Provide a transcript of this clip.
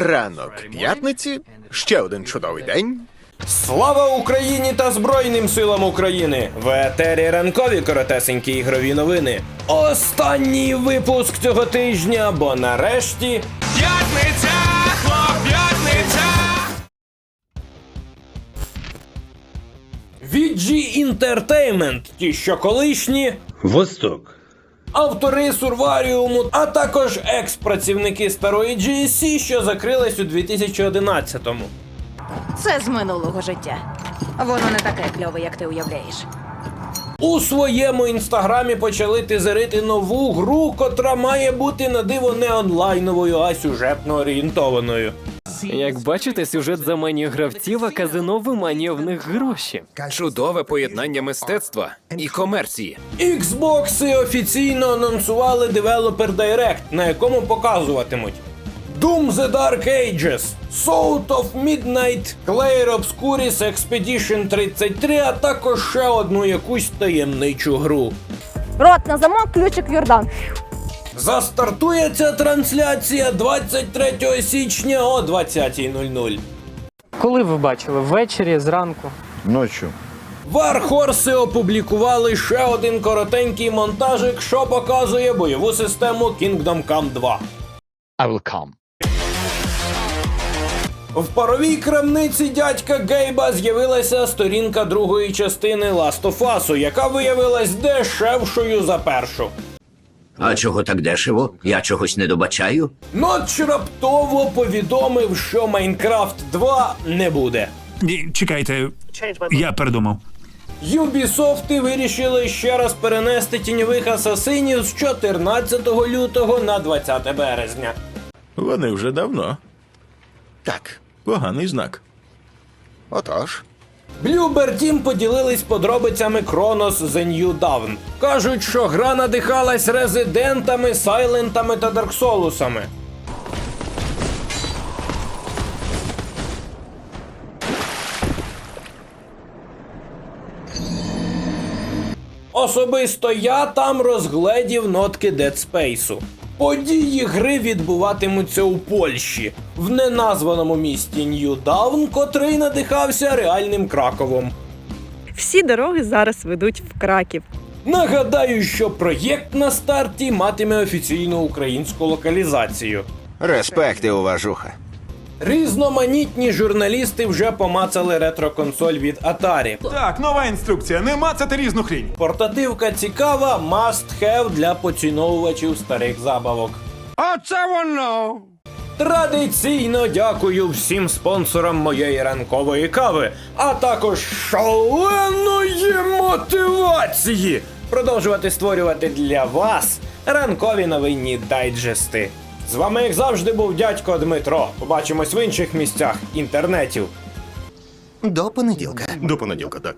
Ранок п'ятниці, ще один чудовий день. Слава Україні та Збройним силам України! В етері ранкові коротесенькі ігрові новини. Останній випуск цього тижня, бо нарешті П'ятниця, хлоп'ятниця! VG Entertainment, ті що колишні, Восток. Автори Сурваріуму, а також екс-працівники старої GSC, що закрились у 2011-му. Це з минулого життя. Воно не таке кльове, як ти уявляєш. У своєму інстаграмі почали тизерити нову гру, котра має бути на диво не онлайновою, а сюжетно орієнтованою. Як бачите, сюжет заманює гравців, а казино виманює в них гроші. Чудове поєднання мистецтва і комерції. Xbox офіційно анонсували Developer Direct, на якому показуватимуть Doom The Dark Ages, South of Midnight, Clair Obscuris Expedition 33, а також ще одну якусь таємничу гру. Рот на замок, ключик в Йордан. Застартує ця трансляція 23 січня о 20.00. Коли ви бачили? Ввечері, зранку. Ночью. Вархорси опублікували ще один коротенький монтажик, що показує бойову систему Kingdom Come 2. I will come. В паровій крамниці дядька Гейба з'явилася сторінка другої частини Last of Us, яка виявилась дешевшою за першу. А чого так дешево? Я чогось не добачаю. Нотч раптово повідомив, що Майнкрафт 2 не буде. Ні, чекайте, я передумав. Юбісофти вирішили ще раз перенести тіньових асасинів з 14 лютого на 20 березня. Вони вже давно. Так, Поганий знак. отож. Bloober Team поділились подробицями Chronos The New Dawn. Кажуть, що гра надихалась резидентами, сайлентами та дарксолусами. Особисто я там розгледів нотки Dead Space. Події гри відбуватимуться у Польщі, в неназваному місті Нью-Даун, котрий надихався реальним Краковом. Всі дороги зараз ведуть в Краків. Нагадаю, що проєкт на старті матиме офіційну українську локалізацію. Респекти, уважуха. Різноманітні журналісти вже помацали ретро-консоль від Atari. Так, нова інструкція. Не мацати різну хрінь. Портативка цікава, must have для поціновувачів старих забавок. Оце воно! Традиційно дякую всім спонсорам моєї ранкової кави, а також шаленої мотивації продовжувати створювати для вас ранкові новинні дайджести. З вами, як завжди, був дядько Дмитро. Побачимось в інших місцях інтернетів. До понеділка. До понеділка, так.